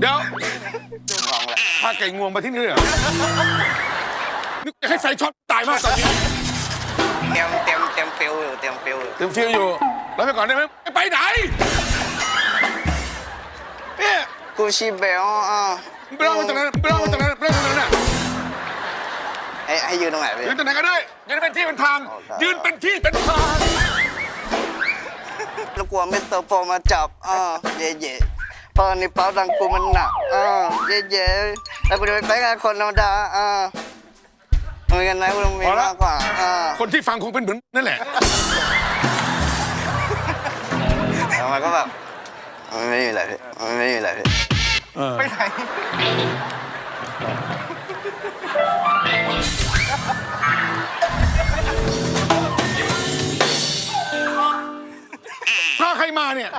เดี๋ยวมองแหละพาไก่งวงมาที่นี่เหรอนึกจะให้ไฟช็อตตายมากตอนนี้ เตรียมเตรียมเตรียมฟิลอยู่เตรียมฟิลอยู่เต็มฟิลอยู่ แล้วไปก่อนได้ไหมไม่ไปไหนเนี่ยกูชีเบลอะมึงไปเล่ามาตรงนั้นไปเล่ามาตรงนั้นไปเล่ามาตรงนั้นน่ะให้ให้ยืนตรงไหนพี่ยืนตรงไหนก็ได้ยืนเป็นที่เป็นทางโอเคยืนเป็นที่เป็นทางแล้วกลัวมิสเตอร์โปรมาจับอ่าเย่เย่ ๆตอนนี้เป้าดังกูมันหนักอ่าเย่เย่ๆแล้วกูจะไปไปกับคนธรรมดาอ่าเหมือนกันนะกูต้องมีมากกว่าอ่าคนที่ฟังคงเป็นเหมือนนั่นแหละแล้วมันก็แบบมันไม่มีอะไรพี่มันไม่มีอะไรพี่ไปไหนพาใครมาเนี่ย